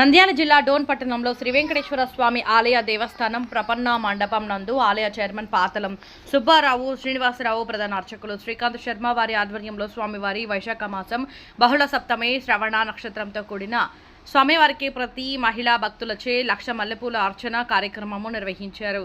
నంద్యాల జిల్లా డోన్ పట్టణంలో శ్రీ వెంకటేశ్వర స్వామి ఆలయ దేవస్థానం ప్రపన్న మండపం నందు ఆలయ చైర్మన్ పాతలం సుబ్బారావు శ్రీనివాసరావు ప్రధాన అర్చకులు శ్రీకాంత్ శర్మ వారి ఆధ్వర్యంలో స్వామివారి వైశాఖ మాసం బహుళ సప్తమి శ్రవణ నక్షత్రంతో కూడిన స్వామివారికి ప్రతి మహిళా భక్తులచే లక్ష మల్లెపూల అర్చన కార్యక్రమము నిర్వహించారు.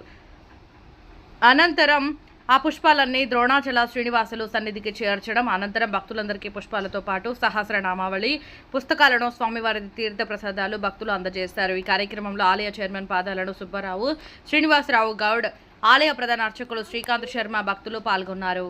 అనంతరం ఆ పుష్పాలన్నీ ద్రోణాచల శ్రీనివాసులు సన్నిధికి చేర్చడం అనంతరం భక్తులందరికీ పుష్పాలతో పాటు సహస్రనామావళి పుస్తకాలను స్వామివారి తీర్థ ప్రసాదాలు భక్తులు అందజేశారు. ఈ కార్యక్రమంలో ఆలయ చైర్మన్ పాదాలను సుబ్బారావు శ్రీనివాసరావు గౌడ్ ఆలయ ప్రధాన అర్చకులు శ్రీకాంత్ శర్మ భక్తులు పాల్గొన్నారు.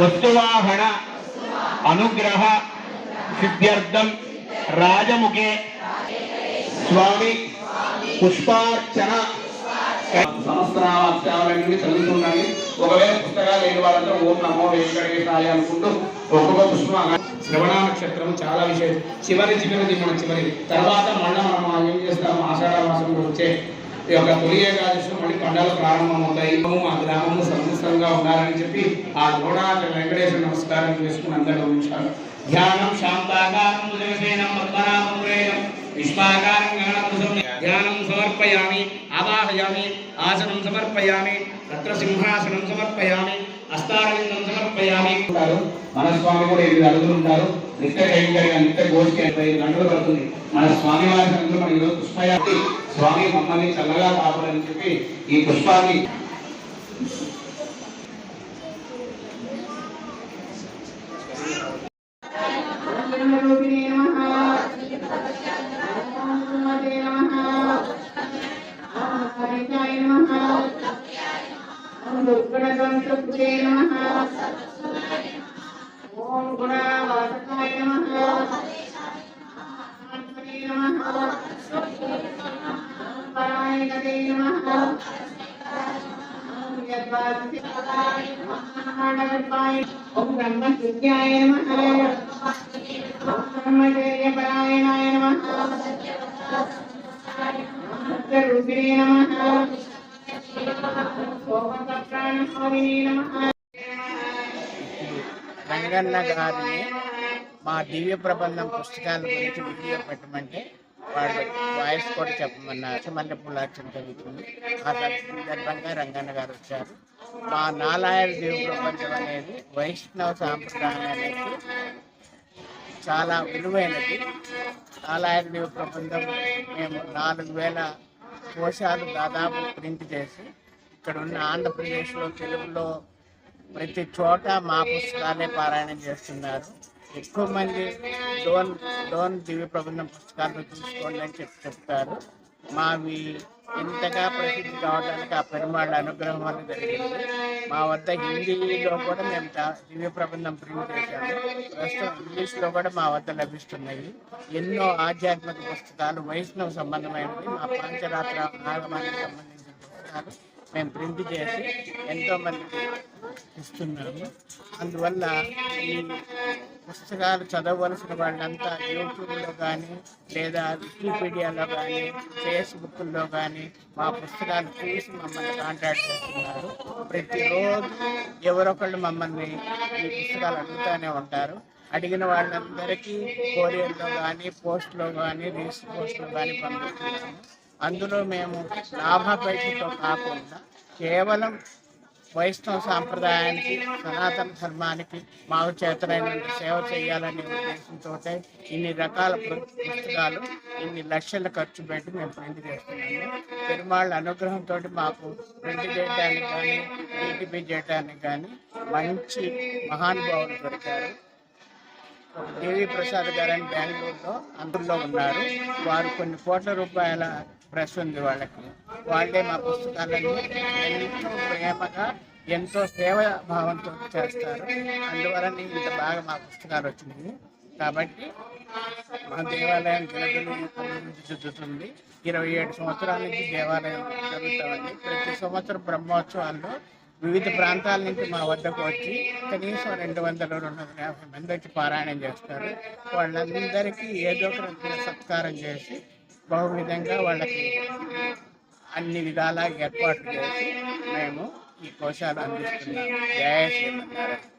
వస్తువాహన అనుగ్రహ సిద్ధ్యర్థం రాజముఖే. స్వామి పుష్పార్చన. సంవత్సరాలన్నీ చదువుతున్నాయి ఒకవేళ పుస్తకాలు లేని వాళ్ళంతా ఓం నమో వెంకటేశాయ అనుకుంటూ ఒక్కొక్క పుష్పం శ్రవణ నక్షత్రం చాలా విశేషం. చివరి చివరిది మన చివరి తర్వాత మళ్ళీ మనం ఏం చేస్తాం? ఆషాఢ మాసంలో వచ్చే ఈ యొక్క తొలి ఏకాదశిలో మళ్ళీ పండుగలు ప్రారంభమవుతాయి. మా గ్రామము సంతృష్టంగా ఉండాలని చెప్పి ఆ ద్రోణాచల వెంకటేశ్వర నమస్కారం చేసుకుని అందరూ ఉంచాలి ధ్యానం శాంతాకారం పద్మనాభం విశ్వాకారం గణపతిసం ధ్యానం సమర్పయామి ఆవాహయామి ఆసనం సమర్పయామి తత్ర సింహాసనం సమర్పయామి అస్తారవిందం సమర్పయామి ఉంటారు. మన స్వామి కూడా ఎనిమిది అడుగులు ఉంటారు. నిత్య కైంకర్యం నిత్య గోష్ఠి ఎనభై ఐదు గంటలు పడుతుంది. మన స్వామి వారి సన్నిధిలో మనం ఈరోజు పుష్పయాన్ని స్వామి మమ్మల్ని చల్లగా కాపాడని చెప్పి ఈ పుష్పాన్ని దుర్గణదంతృప్తే నమ. ఓం గుణవాసకాయ నమః. ఆత్మనే నమః. ఓం ఓం బ్రహ్మశుద్ధ్యాయ బ్రహ్మచర్యపరాయణాయ సత్యరూపిణే రంగన్న గారిని మా దివ్య ప్రబంధం పుస్తకాల గురించి వీడియో పెట్టమంటే వాళ్ళు వాయిస్ కూడా చెప్పమన్నారు. మల్లెపూల అర్చన జరుగుతుంది. ఆ సందర్భంగా రంగన్న గారు వచ్చారు. మా నాలాయన దివ్య ప్రపంచం అనేది వైష్ణవ సాంప్రదాయానికి చాలా విలువైనది. నాలాయన దివ్య ప్రబంధం మేము నాలుగు వేల కోశాలు దాదాపు ప్రింట్ చేసి ఇక్కడ ఉన్న ఆంధ్రప్రదేశ్లో తెలుగులో ప్రతి చోట మా పుస్తకాలే పారాయణం చేస్తున్నారు. ఎక్కువ మంది డోన్ డోన్ దివ్య ప్రబంధం పుస్తకాలను చూసుకోండి అని చెప్పి చెప్తారు. మావి ఇంతగా ప్రసిద్ధి కావడానికి ఆ పెరుమాళ్ళ అనుగ్రహం వల్ల జరిగింది. మా వద్ద హిందీలో కూడా మేము దివ్య ప్రబంధం ప్రింట్ చేశాము. ప్రస్తుతం ఇంగ్లీష్లో కూడా మా వద్ద లభిస్తున్నాయి. ఎన్నో ఆధ్యాత్మిక పుస్తకాలు వైష్ణవ సంబంధమైనవి మా పాంచరాత్ర ఆగమానికి సంబంధించిన పుస్తకాలు. మేము ప్రింట్ చేసి ఎంతో మందికి ఇస్తున్నాము. అందువల్ల ఈ పుస్తకాలు చదవవలసిన వాళ్ళంతా యూట్యూబ్లో కానీ లేదా వికీపీడియాలో కానీ ఫేస్బుక్లో కానీ మా పుస్తకాలు చూసి మమ్మల్ని కాంటాక్ట్ చేస్తున్నారు. ప్రతిరోజు ఎవరొకళ్ళు మమ్మల్ని ఈ పుస్తకాలు అడుగుతూనే ఉంటారు. అడిగిన వాళ్ళందరికీ కొరియర్లో కానీ పోస్ట్లో కానీ రీస్ పోస్ట్లో కానీ పంపిస్తున్నాము. అందులో మేము లాభాపేక్షతో కాకుండా కేవలం వైష్ణవ సాంప్రదాయానికి సనాతన ధర్మానికి మాకు చేతనైన సేవ చేయాలనే ఉద్దేశంతో ఇన్ని రకాల పుస్తకాలు ఇన్ని లక్షల ఖర్చు పెట్టి మేము ప్రింట్ చేస్తున్నాము. పెరుమాళ్ళ అనుగ్రహంతో మాకు ప్రింట్ చేయడానికి కానీ డిటిపి చేయడానికి కానీ మంచి మహానుభావులు దొరికారు. దేవి ప్రసాద్ గారు అని బెంగళూరులో అందులో ఉన్నారు. వారు కొన్ని కోట్ల రూపాయల ప్రెస్ ఉంది వాళ్ళకి. వాళ్ళే మా పుస్తకాలన్నీ ఎంతో ప్రేమగా ఎంతో సేవ భావంతో చేస్తారు అందువలన ఇంత బాగా మా పుస్తకాలు వచ్చినాయి. కాబట్టి మా దేవాలయం జరుగుతుంది చెందుతుంది. ఇరవై ఏడు సంవత్సరాల నుంచి దేవాలయం జరుగుతామండి ప్రతి సంవత్సరం బ్రహ్మోత్సవాల్లో వివిధ ప్రాంతాల నుంచి మా వద్దకు వచ్చి కనీసం రెండు వందల రెండు వందల యాభై మంది వచ్చి పారాయణం చేస్తారు. వాళ్ళందరికీ ఏదో ఒక సత్కారం చేసి బహువిధంగా వాళ్ళకి అన్ని విధాలా ఏర్పాట్లు చేసి మేము ఈ కోశాలు అందిస్తున్నాం. జయ శ్రీమన్నారాయణ.